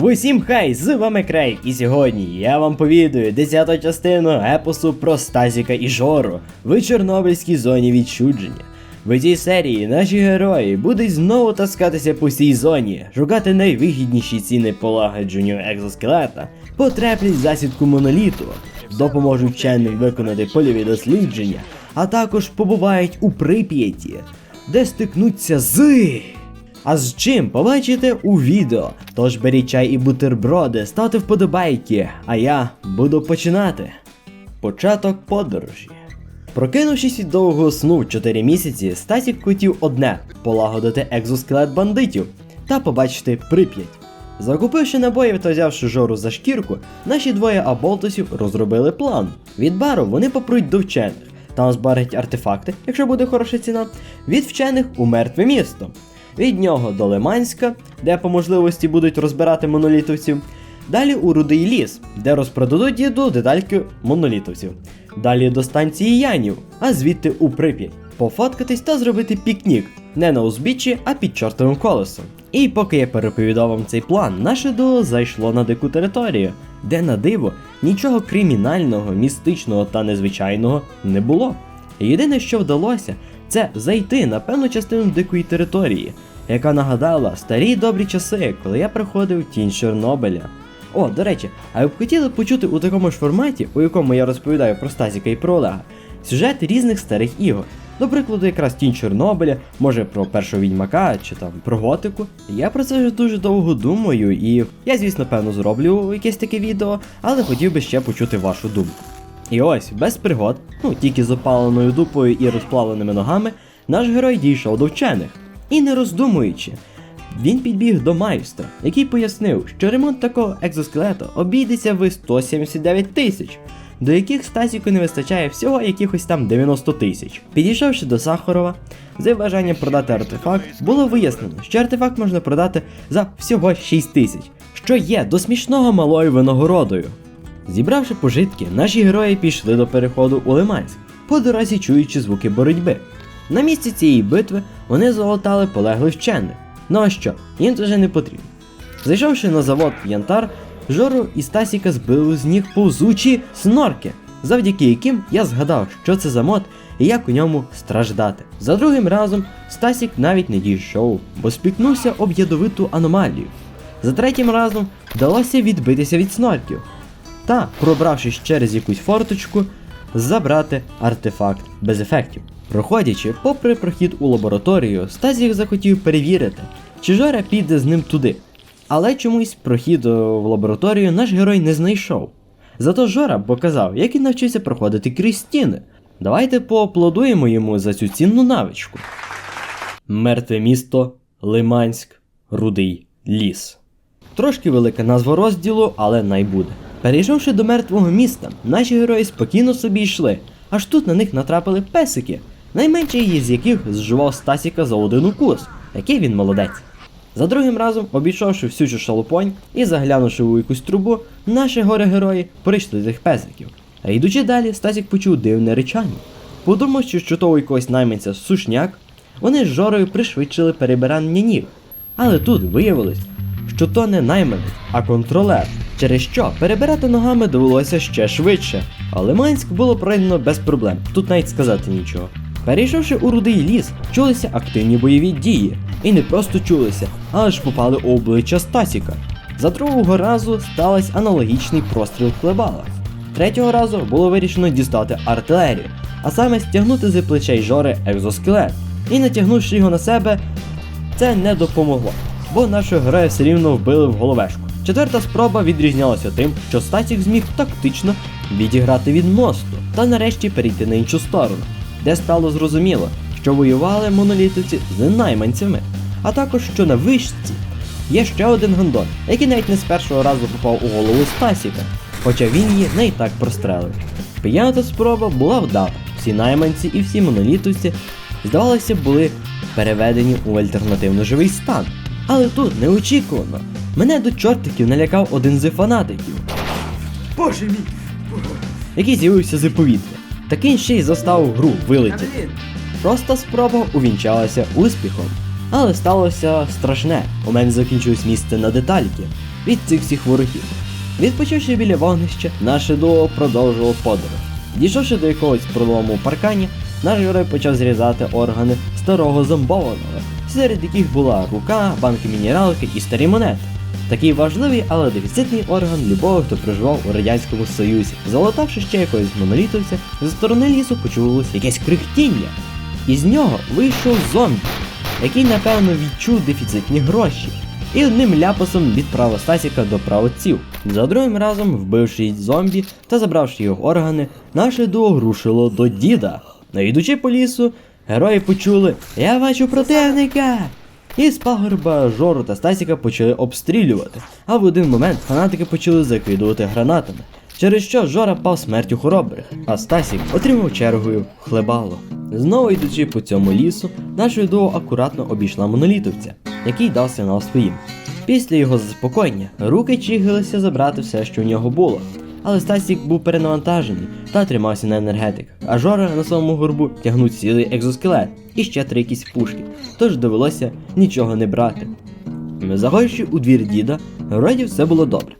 Усім хай, з вами Крейг, і сьогодні я вам повідаю 10 частину епосу про Стазіка і Жору в Чорнобильській зоні відчудження. В цій серії наші герої будуть знову таскатися по цій зоні, шукати найвигідніші ціни полагодженню екзоскелета, потреплять засідку моноліту, допоможуть вченим виконати польові дослідження, а також побувають у Прип'яті, де стикнуться з. А з чим побачите у відео. Тож беріть чай і бутерброди, ставте вподобайки, а я буду починати. Початок подорожі. Прокинувшись від довгого сну в 4 місяці, Стасік хотів одне полагодити екзоскелет бандитів та побачити прип'ять. Закупивши набоїв та взявши жору за шкірку, наші двоє аболтусів розробили план. Від бару вони попруть до вчених, там зберуть артефакти, якщо буде хороша ціна, від вчених у мертве місто. Від нього до Лиманська, де по можливості будуть розбирати монолітовців. Далі у Рудий ліс, де розпродадуть їду детальки монолітовців. Далі до станції Янів, а звідти у Прип'ять. Пофоткатись та зробити пікнік. Не на узбіччі, а під чортовим колесом. І поки я переповідав вам цей план, наше дуо зайшло на дику територію, де на диво нічого кримінального, містичного та незвичайного не було. Єдине, що вдалося, це зайти на певну частину дикої території, яка нагадала старі добрі часи, коли я приходив в тінь Чорнобиля. О, до речі, а ви б хотіли почути у такому ж форматі, у якому я розповідаю про Стасіка і про сюжет різних старих ігор. До прикладу, якраз тінь Чорнобиля, може про першого відьмака чи там про готику. Я про це вже дуже довго думаю, і я, звісно, певно, зроблю якесь таке відео, але хотів би ще почути вашу думку. І ось, без пригод, ну тільки з опаленою дупою і розплавленими ногами, наш герой дійшов до вчених. І не роздумуючи, він підбіг до майстра, який пояснив, що ремонт такого екзоскелету обійдеться в 179 тисяч, до яких Стасіку не вистачає всього якихось там 90 тисяч. Підійшовши до Сахарова, за бажанням продати артефакт, було вияснено, що артефакт можна продати за всього 6 тисяч, що є до смішного малою винагородою. Зібравши пожитки, наші герої пішли до переходу у Лиманськ, по дорозі чуючи звуки боротьби. На місці цієї битви вони залатали полеглих вчених. Ну а що, їм це вже не потрібно. Зайшовши на завод в Янтар, Жору і Стасіка збили з ніг повзучі снорки, завдяки яким я згадав, що це за мод і як у ньому страждати. За другим разом Стасік навіть не дійшов, бо спікнувся об ядовиту аномалію. За третім разом вдалося відбитися від снорків та, пробравшись через якусь форточку, забрати артефакт без ефектів. Проходячи попри прохід у лабораторію, Стазік захотів перевірити, чи Жора піде з ним туди. Але чомусь прохід е, в лабораторію наш герой не знайшов. Зато Жора показав, як він навчився проходити крізь стіни. Давайте поаплодуємо йому за цю цінну навичку. Мертве місто, Лиманськ, Рудий ліс. Трошки велика назва розділу, але найбуде. Перейшовши до мертвого міста, наші герої спокійно собі йшли, аж тут на них натрапили песики, найменший із яких зживав Стасіка за один укус, який він молодець. За другим разом, обійшовши всю цю шалупонь і заглянувши у якусь трубу, наші горе-герої прийшли цих песиків. А йдучи далі, Стасік почув дивне речання. Подумавши, що того якогось найманця сушняк, вони з жорою пришвидшили перебирання ніг. Але тут виявилось, що то не найманець, а контролер, через що перебирати ногами довелося ще швидше. А Лиманськ було пройдено без проблем, тут навіть сказати нічого. Перейшовши у рудий ліс, чулися активні бойові дії. І не просто чулися, а аж попали у обличчя Стасіка. За другого разу сталося аналогічний простріл в хлебалах. Третього разу було вирішено дістати артилерію, а саме стягнути з плечей жори екзоскелет. І натягнувши його на себе, це не допомогло, бо нашого героя все рівно вбили в головешку. Четверта спроба відрізнялася тим, що Стасік зміг тактично відіграти від мосту та нарешті перейти на іншу сторону, де стало зрозуміло, що воювали монолітовці з найманцями, а також що на вишці є ще один гондон, який навіть не з першого разу попав у голову Стасіка, хоча він її не і так прострелив. П'ята спроба була вдала. Всі найманці і всі монолітовці, здавалося, були переведені у альтернативно живий стан. Але тут неочікувано. Мене до чортиків налякав один з фанатиків, Боже мій! який з'явився з повітря. Такий ще й заставив гру вилетіти. Блін! Проста спроба увінчалася успіхом. Але сталося страшне. У мене закінчилось місце на детальки. від цих всіх ворогів. Відпочивши біля вогнища, наше дуо продовжило подорож. Дійшовши до якогось пролому паркані, наш герой почав зрізати органи старого зомбованого, серед яких була рука, банки мінералки і старі монети. Такий важливий, але дефіцитний орган любого, хто проживав у Радянському Союзі. Залатавши ще якогось монолітовця, зі сторони лісу почулось якесь крихтіння. Із нього вийшов зомбі, який напевно відчув дефіцитні гроші, і одним ляпасом відправив Стасіка до правоців. За другим разом, вбивши зомбі та забравши його органи, наше дуо рушило до діда. Найдучи по лісу, герої почули Я бачу противника! І з пагорба Жору та Стасіка почали обстрілювати, а в один момент фанатики почали закидувати гранатами, через що Жора пав смертю хоробрих, а Стасік отримав чергою хлебало. Знову йдучи по цьому лісу, наше дуо акуратно обійшла монолітовця, який дав сигнал своїм. Після його заспокоєння руки чигилися забрати все, що в нього було. Але Стасік був перенавантажений та тримався на енергетиках, а Жора на своєму горбу тягнув цілий екзоскелет і ще три якісь пушки, тож довелося нічого не брати. Заходячи у двір діда, вроді все було добре.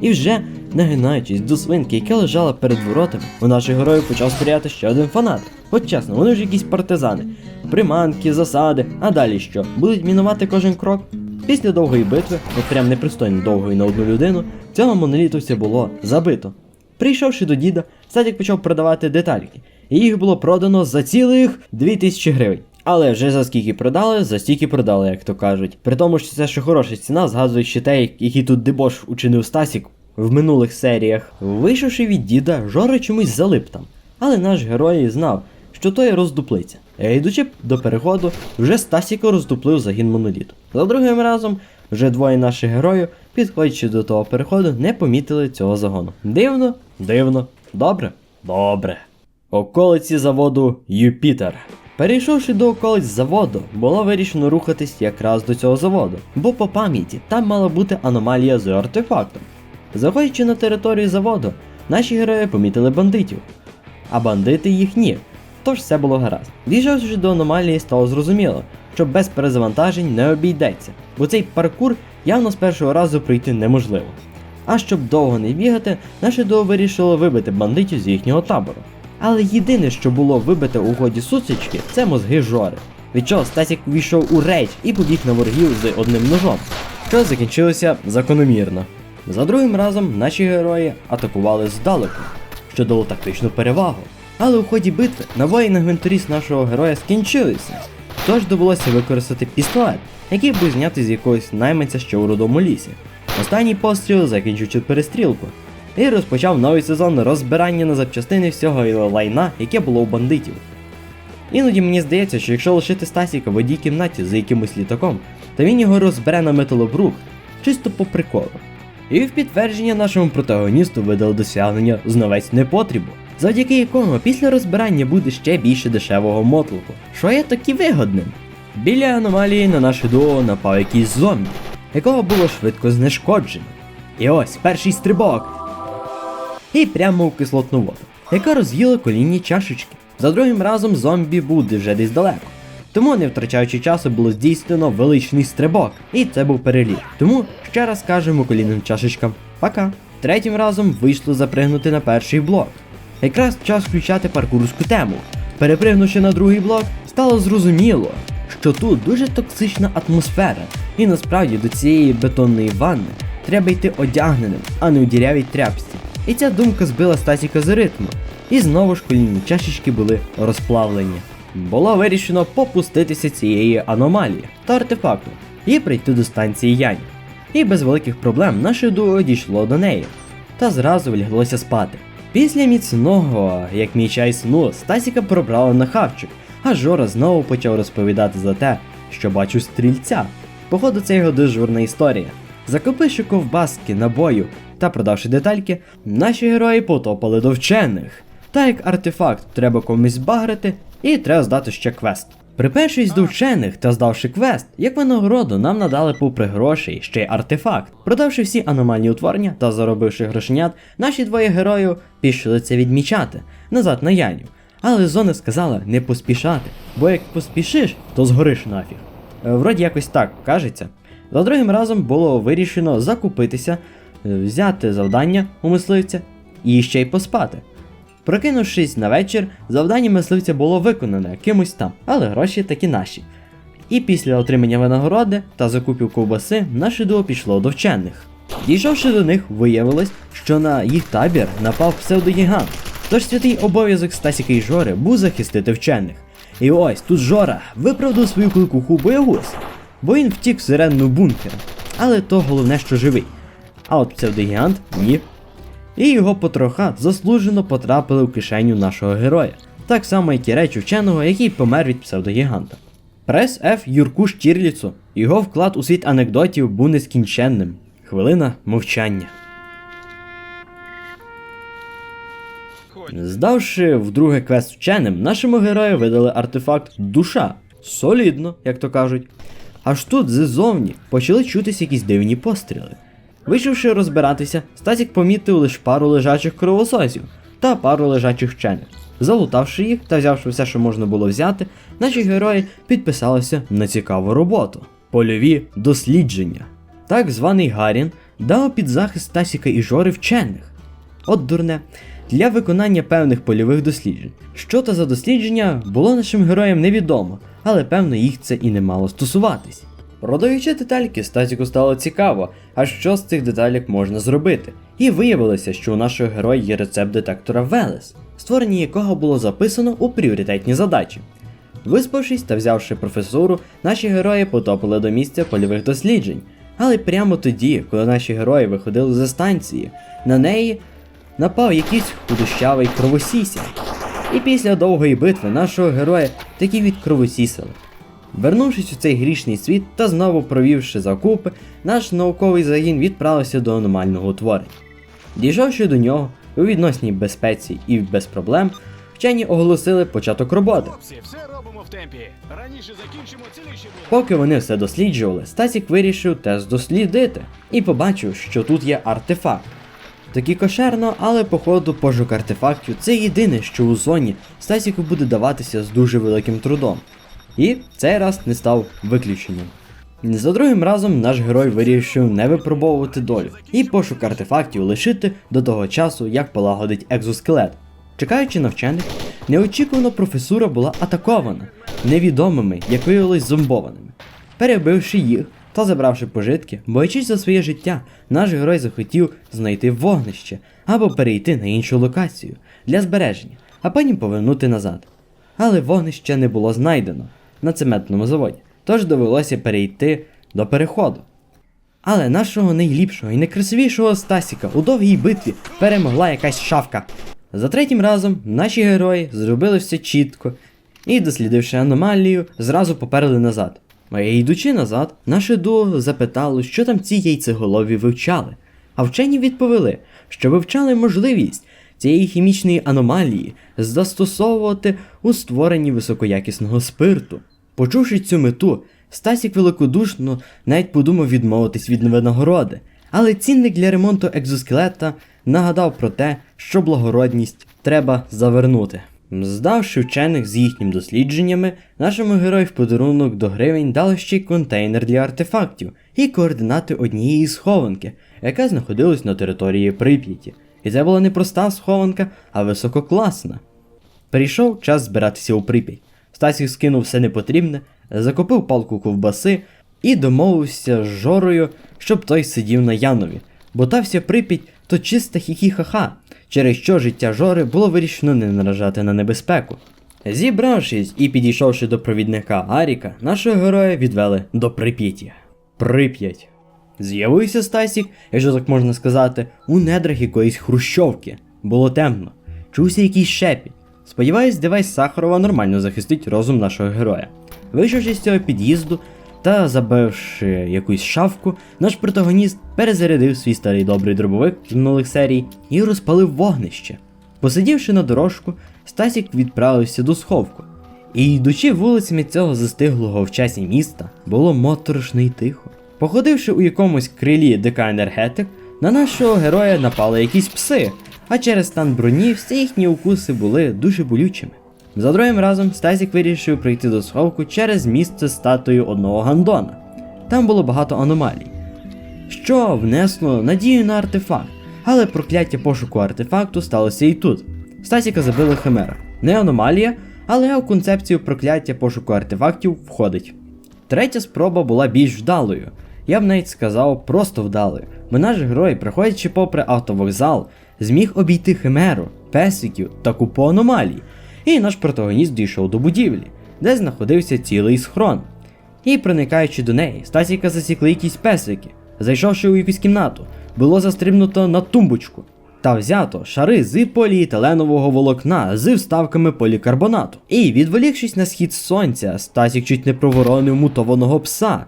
І вже, нагинаючись до свинки, яка лежала перед воротами, у наших героїв почав сприяти ще один фанат. От чесно, вони ж якісь партизани. Приманки, засади, а далі що? Будуть мінувати кожен крок? Після довгої битви, от прям непристойно довгої на одну людину, цього монолітовця було забито. Прийшовши до діда, Садік почав продавати детальки, і їх було продано за цілих 2000 гривень. Але вже за скільки продали, за стільки продали, як то кажуть. При тому, що це ще хороша ціна, згадуючи те, який тут дебош учинив Стасік в минулих серіях. Вийшовши від діда, Жора чомусь залип там. Але наш герой знав, що той роздуплиться. Е, Йдучи до переходу, вже Стасіко роздуплив загін моноліту. За другим разом, вже двоє наших героїв, підходячи до того переходу, не помітили цього загону. Дивно, дивно, добре, добре. Околиці заводу Юпітер. Перейшовши до околиць заводу, було вирішено рухатись якраз до цього заводу, бо по пам'яті там мала бути аномалія з артефактом. Заходячи на територію заводу, наші герої помітили бандитів, а бандити їх ні. Тож все було гаразд. Дійшовши до аномалії, стало зрозуміло, що без перезавантажень не обійдеться, бо цей паркур явно з першого разу пройти неможливо. А щоб довго не бігати, наше дуо вирішило вибити бандитів з їхнього табору. Але єдине, що було вибите у ході сутички, це мозги Жори. Від чого Стасік війшов у рейдж і побіг на ворогів з одним ножом, що закінчилося закономірно. За другим разом наші герої атакували здалеку, що дало тактичну перевагу. Але у ході битви набої на гвинторіз нашого героя скінчилися. Тож довелося використати пістолет, який був знятий з якогось найманця ще у родому лісі. Останній постріл закінчив перестрілку і розпочав новий сезон розбирання на запчастини всього лайна, яке було у бандитів. Іноді мені здається, що якщо лишити Стасіка в одній кімнаті за якимось літаком, то він його розбере на металобрух, чисто по приколу. І в підтвердження нашому протагоністу видали досягнення знавець непотрібу, завдяки якому після розбирання буде ще більше дешевого мотлуху, що є таки вигодним. Біля аномалії на наше дуо напав якийсь зомбі, якого було швидко знешкоджено. І ось перший стрибок. І прямо у кислотну воду, яка роз'їла колінні чашечки. За другим разом зомбі буде вже десь далеко. Тому, не втрачаючи часу, було здійснено величний стрибок, і це був переліт. Тому ще раз кажемо колінним чашечкам пока. Третім разом вийшло запригнути на перший блок. Якраз час включати паркурську тему. Перепригнувши на другий блок, стало зрозуміло, що тут дуже токсична атмосфера, і насправді до цієї бетонної ванни треба йти одягненим, а не у дірявій тряпці. І ця думка збила Стасіка з ритму. І знову ж колінні чашечки були розплавлені. Було вирішено попуститися цієї аномалії та артефакту і прийти до станції Янь. І без великих проблем наше дуо дійшло до неї та зразу вляглося спати. Після міцного, як мій чай сну, Стасіка пробрала на хавчик, а Жора знову почав розповідати за те, що бачу стрільця. Походу, це його дежурна історія. Закупивши ковбаски, набою та продавши детальки, наші герої потопали до вчених. Та як артефакт треба комусь багрити, і треба здати ще квест. Припершись до вчених та здавши квест, як винагороду нам надали попри грошей ще й артефакт. Продавши всі аномальні утворення та заробивши грошенят, наші двоє героїв пішли це відмічати назад на Яню. Але зони сказала не поспішати, бо як поспішиш, то згориш нафіг. Е, Вроді якось так кажеться. За другим разом було вирішено закупитися, е, взяти завдання у мисливця і ще й поспати. Прокинувшись на вечір, завдання мисливця було виконане кимось там, але гроші таки наші. І після отримання винагороди та закупів ковбаси наше дуо пішло до вчених. Дійшовши до них, виявилось, що на їх табір напав псевдогігант. Тож святий обов'язок Стасіка і Жори був захистити вчених. І ось тут Жора виправдав свою кликуху боягуз, бо він втік всередину бункера. Але то головне, що живий. А от псевдогігант ні. І його потроха заслужено потрапили в кишеню нашого героя, так само як і речі вченого, який помер від псевдогіганта. Прес Ф. Юрку Штірліцу. Його вклад у світ анекдотів був нескінченним. Хвилина мовчання. Здавши вдруге квест вченим, нашому герою видали артефакт душа. Солідно, як то кажуть. Аж тут ззовні почали чутись якісь дивні постріли. Вийшовши розбиратися, Стасік помітив лише пару лежачих кровососів та пару лежачих вчених. Залутавши їх та взявши все, що можна було взяти, наші герої підписалися на цікаву роботу польові дослідження. Так званий Гарін дав під захист Стасіка і Жори вчених. От дурне. Для виконання певних польових досліджень. Що то за дослідження було нашим героям невідомо, але певно їх це і не мало стосуватись. Продаючи детальки, Стасіку стало цікаво, а що з цих деталек можна зробити. І виявилося, що у нашого героя є рецепт детектора Велес, створення якого було записано у пріоритетні задачі. Виспавшись та взявши професуру, наші герої потопили до місця польових досліджень. Але прямо тоді, коли наші герої виходили за станції, на неї напав якийсь худощавий кровосіся. І після довгої битви нашого героя таки відкровосісили. Вернувшись у цей грішний світ та знову провівши закупи, наш науковий загін відправився до аномального утворення. Дійшовши до нього у відносній безпеці і без проблем, вчені оголосили початок роботи. Поки вони все досліджували, Стасік вирішив теж дослідити і побачив, що тут є артефакт. Такі кошерно, але походу пошук артефактів це єдине, що у зоні Стасіку буде даватися з дуже великим трудом. І цей раз не став виключенням. За другим разом наш герой вирішив не випробовувати долю і пошук артефактів лишити до того часу, як полагодить екзоскелет. Чекаючи на неочікувано професура була атакована невідомими, як виявилось зомбованими. Перебивши їх та забравши пожитки, боячись за своє життя, наш герой захотів знайти вогнище або перейти на іншу локацію для збереження, а потім повернути назад. Але вогнище не було знайдено на цементному заводі, тож довелося перейти до переходу. Але нашого найліпшого і найкрасивішого Стасіка у довгій битві перемогла якась шавка. За третім разом наші герої зробили все чітко і, дослідивши аномалію, зразу поперли назад. А йдучи назад, наше дуо запитало, що там ці яйцеголові вивчали. А вчені відповіли, що вивчали можливість цієї хімічної аномалії застосовувати у створенні високоякісного спирту. Почувши цю мету, Стасік великодушно навіть подумав відмовитись від винагороди, але цінник для ремонту екзоскелета нагадав про те, що благородність треба завернути. Здавши вчених з їхніми дослідженнями, нашому герою в подарунок до гривень дали ще й контейнер для артефактів і координати однієї схованки, яка знаходилась на території Прип'яті. І це була не проста схованка, а висококласна. Прийшов час збиратися у Прип'ять. Стасік скинув все непотрібне, закупив палку ковбаси і домовився з Жорою, щоб той сидів на Янові, бо та вся Прип'ять то чиста хі-хі-ха-ха, через що життя Жори було вирішено не наражати на небезпеку. Зібравшись і підійшовши до провідника Аріка, нашого героя відвели до Прип'яті. Прип'ять. З'явився Стасік, якщо так можна сказати, у недрах якоїсь хрущовки. Було темно. Чувся якийсь шепіт. Сподіваюсь, девайс Сахарова нормально захистить розум нашого героя. Вийшовши з цього під'їзду та забивши якусь шавку, наш протагоніст перезарядив свій старий добрий дробовик минулих серій і розпалив вогнище. Посидівши на дорожку, Стасік відправився до сховку. І йдучи вулицями цього застиглого в часі міста, було моторошно й тихо. Походивши у якомусь крилі ДК енергетик, на нашого героя напали якісь пси, а через стан броні всі їхні укуси були дуже болючими. За другим разом Стасік вирішив прийти до сховку через місце статую одного гандона. там було багато аномалій, що внесло надію на артефакт, але прокляття пошуку артефакту сталося і тут. Стасіка забили химера. Не аномалія, але у концепцію прокляття пошуку артефактів входить. Третя спроба була більш вдалою. Я б навіть сказав, просто вдалою. Бо наш герой, проходячи попри автовокзал, зміг обійти химеру, песиків та купу аномалій. І наш протагоніст дійшов до будівлі, де знаходився цілий схрон. І проникаючи до неї, Стасіка засікли якісь песики. Зайшовши у якусь кімнату, було застрибнуто на тумбочку та взято шари з поліетиленового волокна з вставками полікарбонату. І, відволікшись на схід сонця, Стасік чуть не проворонив мутованого пса,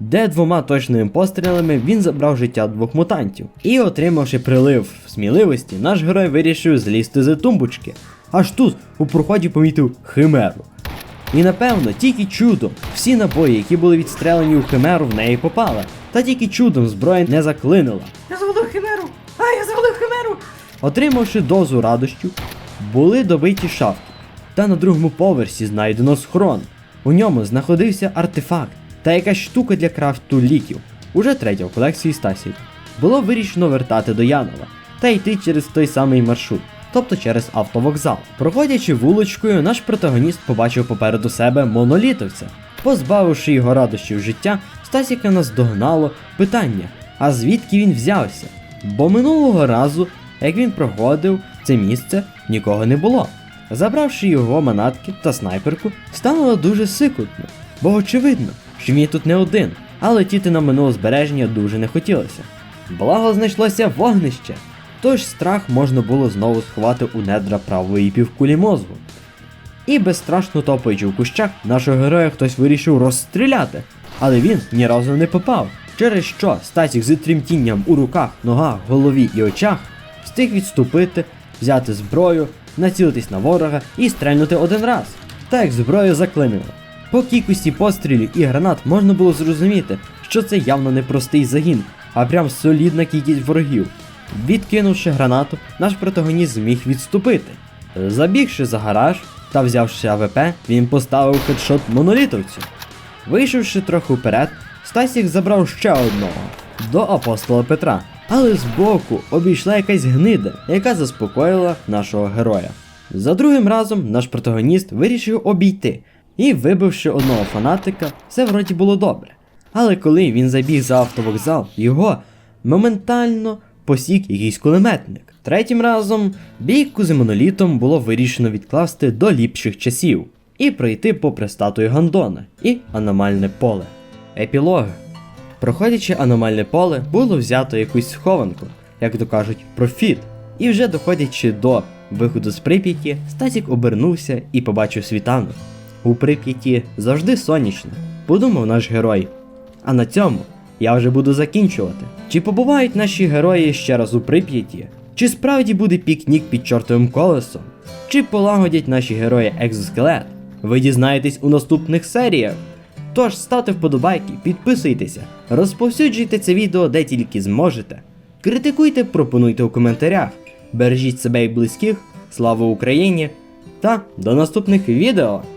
де двома точними пострілами він забрав життя двох мутантів. І, отримавши прилив сміливості, наш герой вирішив злізти з тумбочки. Аж тут у проході помітив химеру. І напевно, тільки чудом всі набої, які були відстрелені у химеру, в неї попали. Та тільки чудом зброя не заклинила. Я завалив химеру! А, я завалив химеру! Отримавши дозу радощів, були добиті шафки. Та на другому поверсі знайдено схрон. У ньому знаходився артефакт та якась штука для крафту ліків, уже третя в колекції Стасів. Було вирішено вертати до Янова та йти через той самий маршрут, тобто через автовокзал. Проходячи вуличкою, наш протагоніст побачив попереду себе монолітовця. Позбавивши його радощів життя, Стасіка наздогнало питання: а звідки він взявся? Бо минулого разу, як він проходив це місце, нікого не було. Забравши його манатки та снайперку, стало дуже сикотно, бо очевидно, що він тут не один, а летіти на минуле збереження дуже не хотілося. Благо знайшлося вогнище, тож страх можна було знову сховати у недра правої півкулі мозку. І безстрашно топаючи в кущах, нашого героя хтось вирішив розстріляти, але він ні разу не попав. Через що Стасік з тремтінням у руках, ногах, голові і очах встиг відступити, взяти зброю, націлитись на ворога і стрельнути один раз. Так як зброю заклинило. По кількості пострілів і гранат можна було зрозуміти, що це явно не простий загін, а прям солідна кількість ворогів. Відкинувши гранату, наш протагоніст зміг відступити. Забігши за гараж та взявши АВП, він поставив хедшот монолітовцю. Вийшовши трохи вперед, Стасік забрав ще одного до апостола Петра, але збоку обійшла якась гнида, яка заспокоїла нашого героя. За другим разом наш протагоніст вирішив обійти, і, вибивши одного фанатика, все вроді було добре. Але коли він забіг за автовокзал, його моментально посік якийсь кулеметник. Третім разом бійку з монолітом було вирішено відкласти до ліпших часів і пройти попри статую Гандона і аномальне поле. Епілог. Проходячи аномальне поле, було взято якусь схованку, як то кажуть, профіт. І вже доходячи до виходу з Прип'яті, Стасік обернувся і побачив світанок. У Прип'яті завжди сонячно, подумав наш герой. А на цьому я вже буду закінчувати. Чи побувають наші герої ще раз у Прип'яті? Чи справді буде пікнік під чортовим колесом? Чи полагодять наші герої екзоскелет? Ви дізнаєтесь у наступних серіях. Тож ставте вподобайки, підписуйтеся, розповсюджуйте це відео де тільки зможете. Критикуйте, пропонуйте у коментарях. Бережіть себе і близьких, слава Україні! Та до наступних відео!